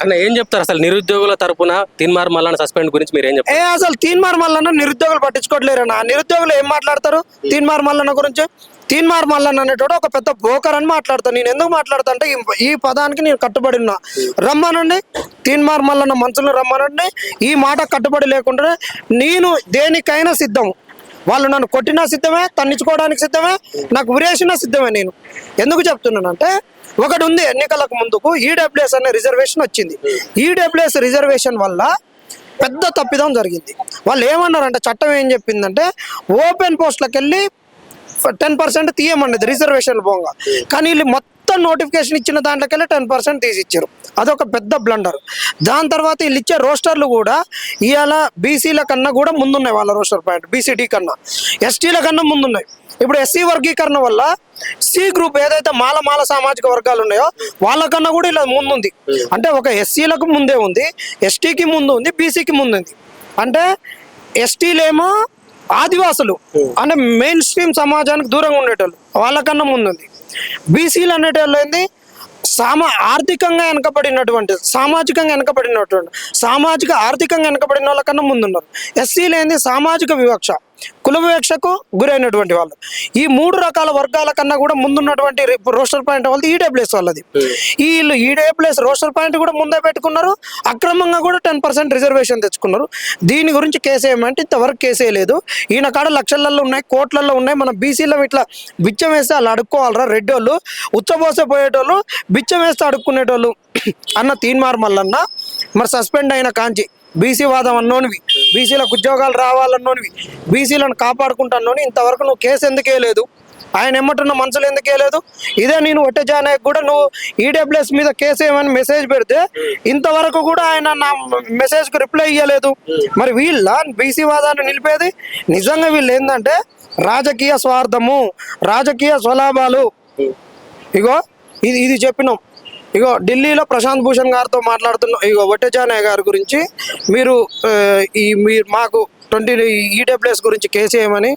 అన్న ఏం చెప్తారు అసలు నిరుద్యోగుల తరపున తిన్మార్ మల్లన్న సస్పెండ్ గురించి మీరు ఏం చెప్తారు? ఏ అసలు తీన్మార్ మల్లన్న నిరుద్యోగులు పట్టించుకోవట్లేరన్న నిరుద్యోగులు ఏం మాట్లాడతారు తీన్మార్ మల్లన్న గురించి? తీన్మార్ మల్లన్న అనేటోడు ఒక పెద్ద బ్రోకర్ అని మాట్లాడతాను. నేను ఎందుకు మాట్లాడతా అంటే ఈ- ఈ పదానికి నేను కట్టుబడి ఉన్నా. రమ్మనండి తీన్మార్ మల్లన్న మనసులో రమ్మనండి. ఈ మాట కట్టుబడి లేకుండా నేను దేనికైనా సిద్ధం. వాళ్ళు నన్ను కొట్టినా సిద్ధమే తన్నించుకోవడానికి సిద్ధమే నాకు ఉరేసినా సిద్ధమే నేను. ఎందుకు చెప్తున్నానంటే ఒకటి ఉంది ఎన్నికలకు ముందుకు ఈడబ్ల్యూఎస్ అనే రిజర్వేషన్ వచ్చింది. ఈడబ్ల్యూఎస్ రిజర్వేషన్ వల్ల పెద్ద తప్పిదం జరిగింది. వాళ్ళు ఏమన్నారంటే చట్టం ఏం చెప్పిందంటే ఓపెన్ పోస్ట్లకు వెళ్ళి టెన్ పర్సెంట్ తీయమన్నది రిజర్వేషన్ పోగా. కానీ వీళ్ళు మొత్తం నోటిఫికేషన్ ఇచ్చిన దాంట్లోకెళ్ళి టెన్ పర్సెంట్ తీసిచ్చారు. అదొక పెద్ద బ్లండర్ దాని తర్వాత వీళ్ళు ఇచ్చే రోస్టర్లు కూడా ఇవాళ బీసీల కన్నా కూడా ముందున్నాయి వాళ్ళ రోస్టర్ పాయింట్ బీసీడీ కన్నా. ఎస్టీల కన్నా ముందున్నాయి. ఇప్పుడు ఎస్సీ వర్గీకరణ వల్ల సి గ్రూప్ ఏదైతే మాల మాల సామాజిక వర్గాలు ఉన్నాయో వాళ్ళకన్నా కూడా ఇలా ముందుంది. అంటే ఒక ఎస్సీలకు ముందే ఉంది ఎస్టీకి ముందు ఉంది బీసీకి ముందు ఉంది. అంటే ఎస్టీలేమో ఆదివాసులు అంటే మెయిన్ స్ట్రీమ్ సమాజానికి దూరంగా ఉండేటోళ్ళు వాళ్ళకన్నా ముందుంది. బీసీలు అనేటోళ్ళు ఏంది? సామా ఆర్థికంగా వెనకబడినటువంటి సామాజికంగా వెనకబడినటువంటి సామాజిక ఆర్థికంగా వెనకబడిన వాళ్ళకన్నా ముందున్నారు. ఎస్సీలు ఏంది సామాజిక వివక్ష. కుల వివక్షకు గురైనటువంటి వాళ్ళు. ఈ మూడు రకాల వర్గాల కన్నా కూడా ముందున్నటువంటి రోస్టర్ పాయింట్ వాళ్ళది ఈడబ్ల్యూఎస్ వాళ్ళది. వీళ్ళు ఈడబ్ల్యూఎస్ రోస్టర్ పాయింట్ కూడా ముందే పెట్టుకున్నారు అక్రమంగా కూడా టెన్ పర్సెంట్ రిజర్వేషన్ తెచ్చుకున్నారు. దీని గురించి కేసు ఏమంటే ఇంతవరకు కేసే లేదు. ఈయన కాడ లక్షలలో ఉన్నాయి కోట్లలో ఉన్నాయి. మన బీసీలో ఇట్లా బిచ్చం వేస్తే వాళ్ళు అడుక్కోవాలరా రెడ్డి వాళ్ళు ఉచ్చబోసే పోయేటోళ్ళు బిచ్చం వేస్తే అడుక్కునేటోళ్ళు. అన్న తీన్మార్ మల్లన్న మరి సస్పెండ్ అయిన కాంచి బీసీ వాదం అన్నోనివి. బీసీలకు ఉద్యోగాలు రావాలన్నోనివి. బీసీలను కాపాడుకుంటానోని ఇంతవరకు నువ్వు కేసు ఎందుకే లేదు? ఆయన ఎమ్మటున్న మనుషులు ఎందుకే లేదు? ఇదే నేను ఒట్టే కూడా నువ్వు ఈడబ్ల్యూఎస్ మీద కేసు ఏమని మెసేజ్ పెడితే ఇంతవరకు కూడా ఆయన నా మెసేజ్కి రిప్లై ఇవ్వలేదు మరి వీళ్ళ బీసీ వాదాన్ని నిలిపేది? నిజంగా వీళ్ళు ఏంటంటే రాజకీయ స్వార్థము రాజకీయ స్వలాభాలు. ఇగో ఇది ఇది చెప్పినాం. ఇగో ఢిల్లీలో ప్రశాంత్ భూషణ్ గారితో మాట్లాడుతున్నాం ఇగో వట్టెజానయ్య గారి గురించి మీరు ఈ మీరు మాకు ట్వంటీ ఈడబ్ల్యూఎస్ గురించి కేసు చేయమని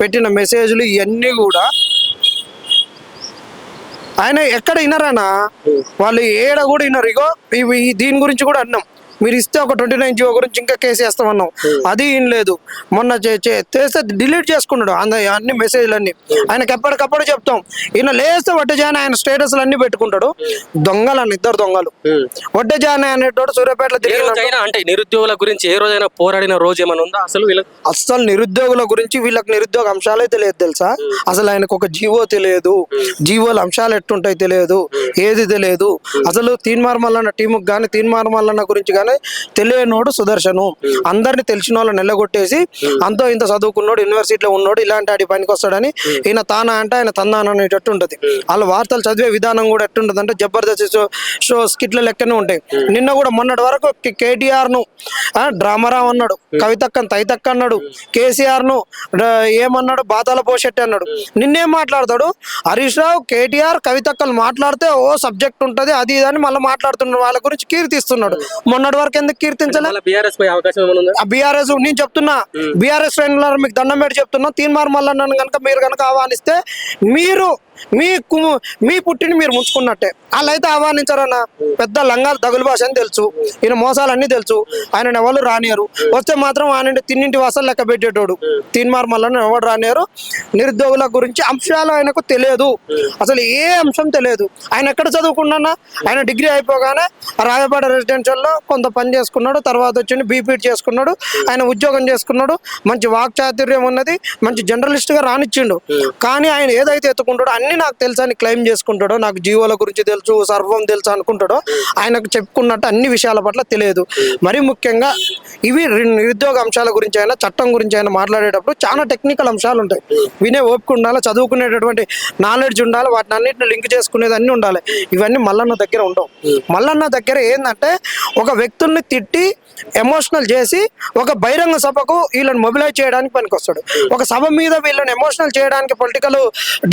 పెట్టిన మెసేజ్లు ఇవన్నీ కూడా ఆయన ఎక్కడ వినరానా వాళ్ళు ఏడ కూడా వినరు ఇగో ఇవి దీని గురించి కూడా అన్నాం. మీరు ఇస్తే ఒక ట్వంటీ నైన్ జీవో గురించి ఇంకా కేసు వేస్తామన్నాం. అది ఏం లేదు. మొన్న చేస్తే డిలీట్ చేసుకున్నాడు. అంద అన్ని మెసేజ్లు అన్ని ఆయనకి ఎప్పటికప్పుడు చెప్తాం. ఈయన లేస్తే వడ్డజాని ఆయన స్టేటస్లు అన్ని పెట్టుకుంటాడు. దొంగలు అన్న ఇద్దరు దొంగలు. వడ్డజాని అనేటోడు సూర్యాపేటలో రోజైనా అంటే నిరుద్యోగుల గురించి ఏ రోజైనా పోరాడిన రోజు ఏమైనా ఉందా? అసలు అస్సలు నిరుద్యోగుల గురించి వీళ్ళకి నిరుద్యోగ అంశాలే తెలియదు తెలుసా? అసలు ఆయనకు ఒక జీవో తెలియదు. జీవోల అంశాలు ఎట్టుంటాయి తెలియదు. ఏది తెలియదు. అసలు తీన్మార్ మల్లన్న టీముకి కానీ తీన్మార్ మల్లన్న గురించి కానీ తెలియనోడు సుదర్శను. అందరిని తెలిసిన వాళ్ళు నిలగొట్టేసి అంతో ఇంత చదువుకున్నోడు యూనివర్సిటీలో ఉన్నోడు ఇలాంటి ఆడి పనికి వస్తాడని ఈయన తానా అంటే ఆయన తందాన అనేటట్టు ఉంటుంది. వాళ్ళ వార్తలు చదివే విధానం కూడా ఎట్టుంటుంది అంటే జబర్దస్త్ షో షో స్కిట్ల లెక్కనే ఉంటాయి. నిన్న కూడా మొన్నటి వరకు కేటీఆర్ను ఆ, డ్రామారావు అన్నాడు కవితక్కన్ తైతక్క అన్నాడు కేసీఆర్ను ఏమన్నాడు బాతాల పోషెట్టి అన్నాడు. నిన్నేం మాట్లాడతాడు హరీష్ రావు కేటీఆర్ కవితక్కలు మాట్లాడితే ఓ సబ్జెక్ట్ ఉంటది అది ఇది అని మళ్ళీ మాట్లాడుతున్నాడు వాళ్ళ గురించి కీర్తిస్తున్నాడు. మొన్నటి వరకు ఎందుకు కీర్తించలే? బీఆర్ఎస్ నేను చెప్తున్నా. బీఆర్ఎస్ మీకు దండం పెట్టి చెప్తున్నా. తీన్మార్ మల్లన్న కనుక మీరు కనుక ఆహ్వానిస్తే మీరు మీ మీ పుట్టిని మీరు ముంచుకున్నట్టే. వాళ్ళు అయితే ఆహ్వానించారన్న పెద్ద లంగాలు దగులు భాష అని తెలుసు. ఈయన మోసాలన్నీ తెలుసు. ఆయన ఎవరు రానియరు వస్తే మాత్రం ఆయన తిన్నింటి వాసాలు లెక్క పెట్టేటోడు. తీన్మార్ మళ్ళీ ఎవరు రానియరు నిరుద్యోగుల గురించి అంశాలు ఆయనకు తెలియదు. అసలు ఏ అంశం తెలియదు. ఆయన ఎక్కడ చదువుకున్నా ఆయన డిగ్రీ అయిపోగానే రాయపాడ రెసిడెన్షియల్లో కొంత పని చేసుకున్నాడు. తర్వాత వచ్చి బీపీడ్ చేసుకున్నాడు. ఆయన ఉద్యోగం చేసుకున్నాడు. మంచి వాక్చాతుర్యం ఉన్నది. మంచి జర్నలిస్ట్గా రానిచ్చిండు. కానీ ఆయన ఏదైతే ఎత్తుకుంటాడో అన్ని నాకు తెలుసు అని క్లెయిమ్ చేసుకుంటాడో నాకు జీవోల గురించి తెలుసు సర్వం తెలుసు అనుకుంటాడో ఆయనకు చెప్పుకున్నట్టు అన్ని విషయాల పట్ల తెలియదు. మరీ ముఖ్యంగా ఇవి నిరుద్యోగ అంశాల గురించి అయినా చట్టం గురించి అయినా మాట్లాడేటప్పుడు చాలా టెక్నికల్ అంశాలు ఉంటాయి. వినే ఓపిక ఉండాలి చదువుకునేటటువంటి నాలెడ్జ్ ఉండాలి వాటిని అన్నింటిని లింక్ చేసుకునేది అన్ని ఉండాలి. ఇవన్నీ మల్లన్న దగ్గర ఉండవు. మల్లన్న దగ్గర ఏంటంటే ఒక వ్యక్తుల్ని తిట్టి ఎమోషనల్ చేసి ఒక బహిరంగ సభకు వీళ్ళని మొబిలైజ్ చేయడానికి పనికొస్తాడు. ఒక సభ మీద వీళ్ళని ఎమోషనల్ చేయడానికి పొలిటికల్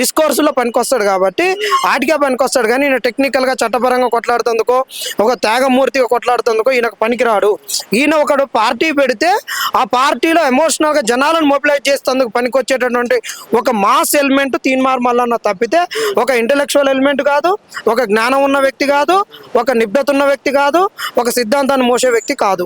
డిస్కోర్స్లో పనికొస్తాడు కాబట్టి ఆటికే పనికొస్తాడు. కానీ ఈయన టెక్నికల్గా చట్టపరంగా కొట్లాడుతుందుకో ఒక త్యాగమూర్తిగా కొట్లాడుతుందుకో ఈయనకు పనికిరాడు. ఈయన ఒకడు పార్టీ పెడితే ఆ పార్టీలో ఎమోషనల్గా జనాలను మొబిలైజ్ చేసేందుకు పనికొచ్చేటటువంటి ఒక మాస్ ఎలిమెంట్ తీన్మార్ మల్లన్న తప్పితే ఒక ఇంటలెక్చువల్ ఎలిమెంట్ కాదు ఒక జ్ఞానం ఉన్న వ్యక్తి కాదు ఒక నిబద్ధత ఉన్న వ్యక్తి కాదు ఒక సిద్ధాంతాన్ని మోసే వ్యక్తి కాదు.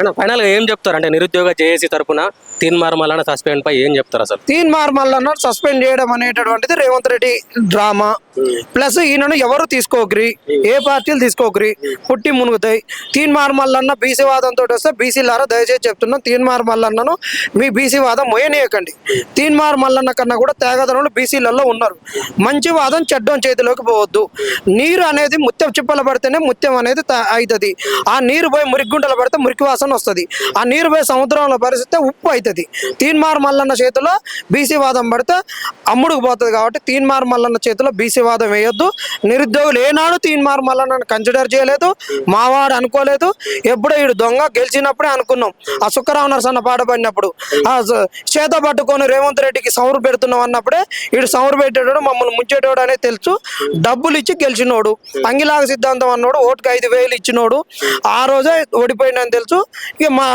అన్న ఫైనల్గా ఏం చెప్తారు? అంటే నిరుద్యోగ జేఏసీ తరపున తీన్ మల్లన్న సస్పెండ్ పై ఏం చెప్తారు అసలు? తీన్ మల్లన్న సస్పెండ్ చేయడం అనేటటువంటిది రేవంత్ రెడ్డి డ్రామా. ప్లస్ ఈయనను ఎవరు తీసుకోకరి? ఏ పార్టీలు తీసుకోకరి? పుట్టి మునుగుతాయి. తీన్ మల్లన్న బీసీ వాదంతో వస్తే బీసీలారా దయచేసి చెప్తున్నాం తీన్ మార్మల్లన్నను మీ బీసీ వాదం మొయనీయకండి. తీన్ మార్మల్లన్న కన్నా కూడా తేగదనులు బీసీలలో ఉన్నారు. మంచి వాదం చెడ్డం చేతిలోకి పోవద్దు. నీరు అనేది ముత్యం చిప్పలు పడితేనే ముత్యం అనేది అవుతుంది ఆ నీరు పోయి మురిగుంటలు పడితే మురికి వాసన వస్తుంది. ఆ నీరు పోయి సముద్రంలో పరిస్థితే ఉప్పు అవుతుంది తీన్మార్ మల్లన్న చేతిలో బీసీ వాదం పడితే అమ్ముడుకు పోతుంది కాబట్టి తీన్మార్ మల్లన్న చేతిలో బీసీ వాదం వేయొద్దు. నిరుద్యోగులు ఏనాడు తీన్మార్ మల్లన్నను కన్సిడర్ చేయలేదు. మావాడు అనుకోలేదు. ఎప్పుడో ఈడు దొంగ గెలిచినప్పుడే అనుకున్నాం. ఆ సుక్కరావు నరసన్న పాట పడినప్పుడు ఆ చేత పట్టుకొని రేవంత్ రెడ్డికి సౌరు పెడుతున్నాం అన్నప్పుడే ఈడు సౌరు పెట్టేటోడు మమ్మల్ని ముంచేటోడు అనేది తెలుసు. డబ్బులు ఇచ్చి గెలిచినోడు. అంగిలాగ సిద్ధాంతం అన్నోడు ఓటుకు ఐదు వేలు ఇచ్చినోడు. ఆ రోజే ఓడిపోయిందని తెలుసు. ఇక మా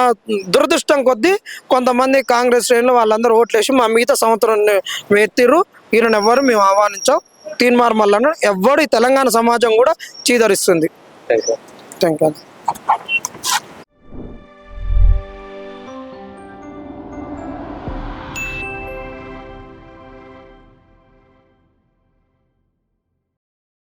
దురదృష్టం కొద్దీ కొంతమంది కాంగ్రెస్ శ్రేణులు వాళ్ళందరూ ఓట్లేసి మా మిగతా సంవత్సరం ఎత్తిర్రు ఈయన ఎవ్వరు మేము ఆహ్వానించాం. తీన్మార్ మల్లన్న ఎవ్వడు ఈ తెలంగాణ సమాజం కూడా చీదరిస్తుంది. Thank you